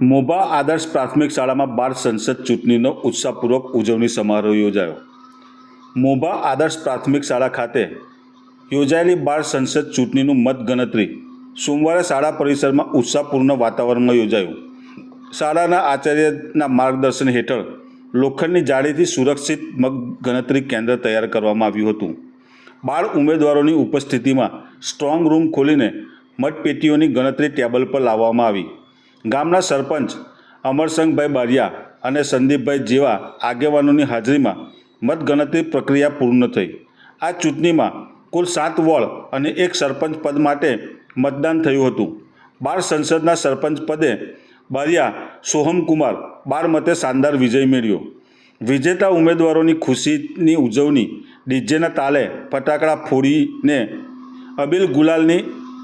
મોભા આદર્શ પ્રાથમિક શાળામાં બાર સંસદ ચૂંટણીનો ઉત્સાહપૂર્વક ઉજવણી સમારોહ યોજાયો. મોભા આદર્શ પ્રાથમિક શાળા ખાતે યોજાયેલી બાર સંસદ ચૂંટણીનું મતગણતરી સોમવારે શાળા પરિસરમાં ઉત્સાહપૂર્ણ વાતાવરણમાં યોજાયું. શાળાના આચાર્યના માર્ગદર્શન હેઠળ લોખંડની જાળીથી સુરક્ષિત મતગણતરી કેન્દ્ર તૈયાર કરવામાં આવ્યું હતું. બાળ ઉમેદવારોની ઉપસ્થિતિમાં સ્ટ્રોંગ રૂમ ખોલીને મતપેટીઓની ગણતરી ટેબલ પર લાવવામાં આવી. ગામના સરપંચ અમરસંગભાઈ બારિયા અને સંદીપભાઈ જેવા આગેવાનોની હાજરીમાં મતગણતરી પ્રક્રિયા પૂર્ણ થઈ. આ ચૂંટણીમાં કુલ સાત વોર્ડ અને એક સરપંચ પદ માટે મતદાન થયું હતું. બાર સંસદના સરપંચ પદે બારિયા સોહમકુમાર બાર મતે શાનદાર વિજય મેળવ્યો. વિજેતા ઉમેદવારોની ખુશીની ઉજવણી, ડીજેના તાલે ફટાકડા ફોડીને અબિલ ગુલાલની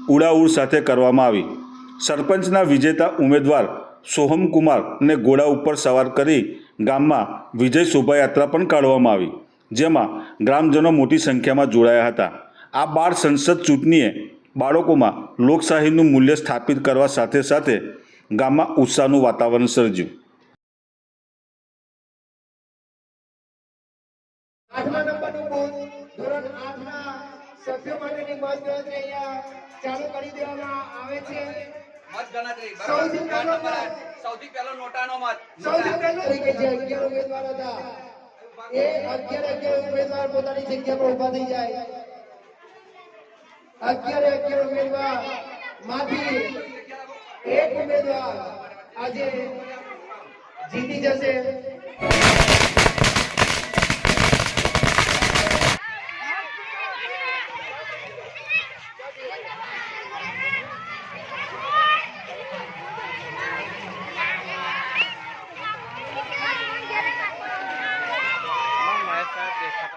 ઉડાઉડ સાથે કરવામાં આવી. સરપંચના વિજેતા ઉમેદવાર સોહમકુમારને ઘોડા ઉપર સવાર કરી ગામમાં વિજય શોભાયાત્રા પણ કાઢવામાં આવી, જેમાં ગ્રામજનો મોટી સંખ્યામાં જોડાયા હતા. આ બાળ સંસદ ચૂંટણીએ બાળકોમાં લોકશાહીનું મૂલ્ય સ્થાપિત કરવા સાથે સાથે ગામમાં ઉત્સાહનું વાતાવરણ સર્જ્યું. ચાલુ કરી દેવામાં આવે છે. મત ગણતરી સૌથી પહેલો વોર્ડ નંબર આઠ. સૌથી પહેલો નોટાનો મત. સૌથી નોટા. પહેલું થઈ અગિયાર ઉમેદવાર હતા. એ અગિયાર અગિયાર ઉમેદવાર પોતાની જગ્યા પર ઊભા થઈ જાય. અગિયાર અગિયાર ઉમેદવારમાંથી એક ઉમેદવાર આજે જીતી જશે.